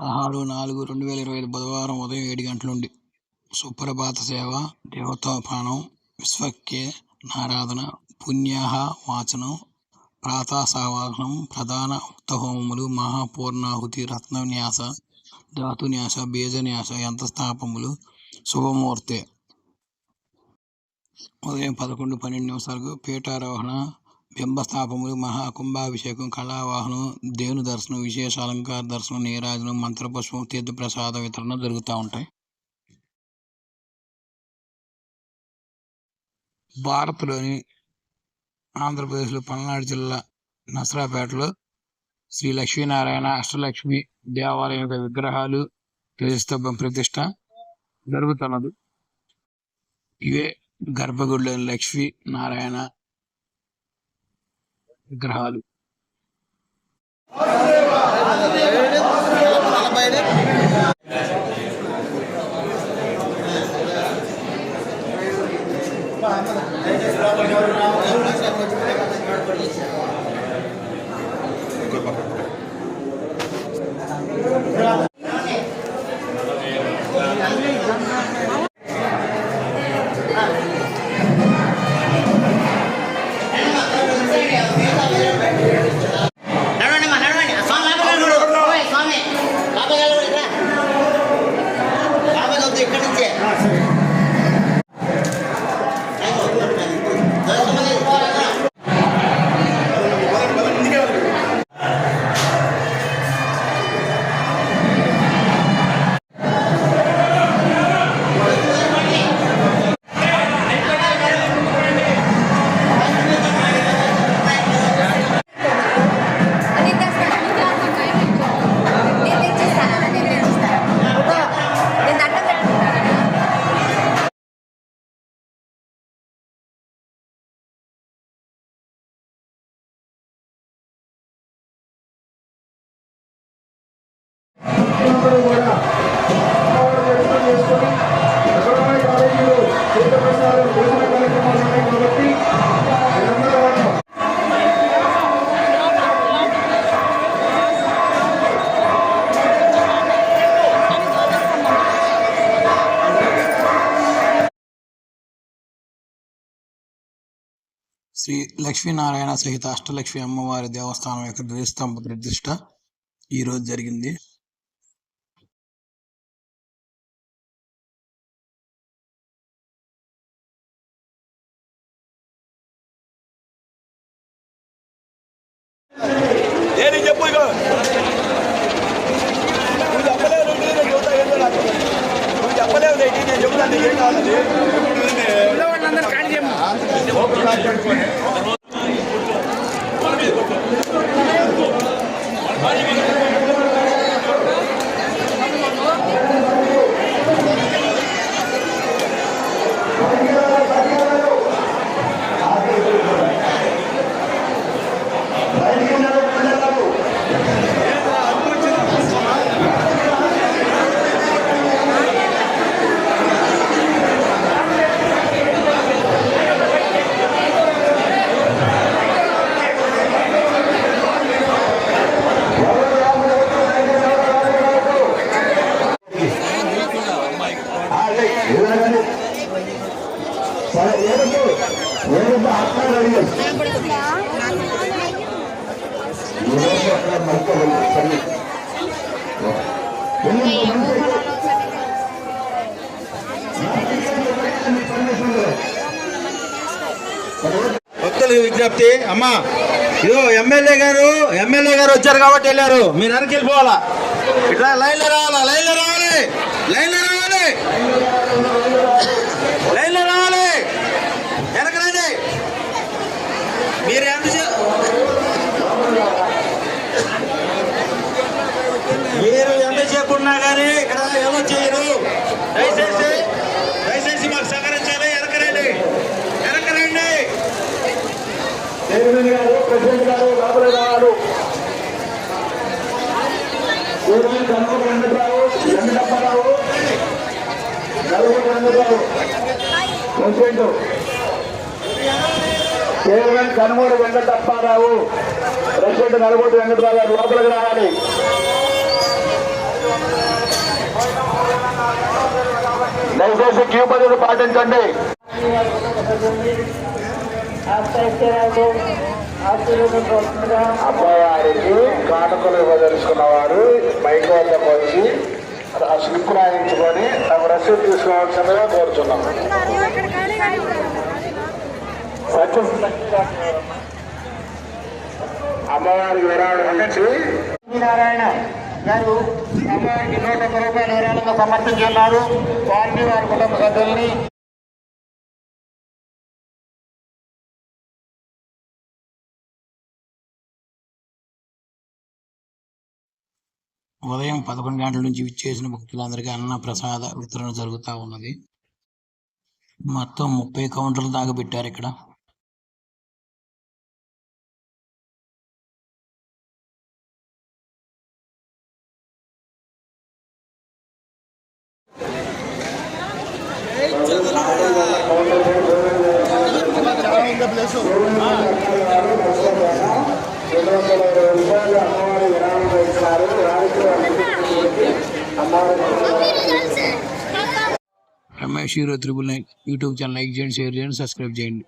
పదహారు నాలుగు రెండు వేల ఇరవై ఐదు బుధవారం ఉదయం ఏడు గంటల నుండి సుప్రభాత సేవ దేవతాపానం విశ్వక్య నారాధన పుణ్యాహ వాచనం ప్రాతఃసావాహనం ప్రధాన ఉక్తహోమములు మహాపూర్ణాహుతి రత్నన్యాస ధాతున్యాస బీజన్యాస యంత్రస్థాపములు శుభముహూర్తే. ఉదయం పదకొండు పన్నెండు నిమిషాలకు పీఠారోహణ బింబస్థాపములు మహాకుంభాభిషేకం కళావాహనం దేవుని దర్శనం విశేష అలంకార దర్శనం నీరాజనం మంత్రపుష్పం తీర్థప్రసాద వితరణ జరుగుతూ ఉంటాయి. భారత్లోని ఆంధ్రప్రదేశ్లో పల్నాడు జిల్లా నసరాపేటలో శ్రీ లక్ష్మీనారాయణ అష్టలక్ష్మి దేవాలయం యొక్క విగ్రహాలు ప్రతిష్టంభం ప్రతిష్ట జరుగుతున్నది. ఇవే గర్భగుడిలోని లక్ష్మీ నారాయణ విగ్రహాలు నడవండి కూడా భోజన కార్యక్రమాలు ఉన్నాయి కాబట్టి శ్రీ లక్ష్మీనారాయణ సహిత అష్టలక్ష్మి అమ్మవారి దేవస్థానం యొక్క ద్విస్తంభ ప్రతిష్ట ఈ రోజు జరిగింది. ఏది చెప్పు ఇక నువ్వు చెప్పలేవు నువ్వు నేను చెబుతా ఏందో నాకు నువ్వు చెప్పలేవు నేను నేను చెబుతాను నీకు ఏం కావాలి? సరే భక్తులకు విజ్ఞప్తి అమ్మా ఇదో ఎమ్మెల్యే గారు ఎమ్మెల్యే గారు వచ్చారు కాబట్టి వెళ్ళారు. మీరు వెనక్కి వెళ్ళిపోవాలా? ఇట్లా లైన్లో రావాలా? లైన్లో రావాలి. లైన్లో రావాలి. కేవలం కనుమూరు వెంకటప్పారావు. ప్రెసిడెంట్ నలుగురు వెంకటరావు గారు లోపలికి రావాలి. దయచేసి క్యూ పద్ధతి పాటించండి. అమ్మవారికి కానుకలు ఇవ్వదలుచుకున్న వారు బయట వద్దకు వచ్చి ఆ స్లిప్ రాయించుకొని తమ రసీదు తీసుకోవాల్సిందిగా కోరుచున్నాం. అమ్మవారికి విరాళం ఇచ్చి నారాయణ గారు అమ్మవారికి నూట రూపాయల విరాళంగా సమర్పించున్నారు వారిని వారి కుటుంబ సభ్యుల్ని ఉదయం పదకొండు గంటల నుంచి విచ్చేసిన భక్తులందరికీ అన్న ప్రసాద వితరణ జరుగుతూ ఉన్నది. మొత్తం ముప్పై కౌంటర్లు దాకా పెట్టారు ఇక్కడ. రెండు వందల ఇరవై రూపాయలు అమ్మవారి విరాళంగా ఇచ్చినారు వారికి అమ్మవారి Ramesh hero triple nine YouTube channel like చేయండి షేర్ చేయండి సబ్స్క్రైబ్ చేయండి.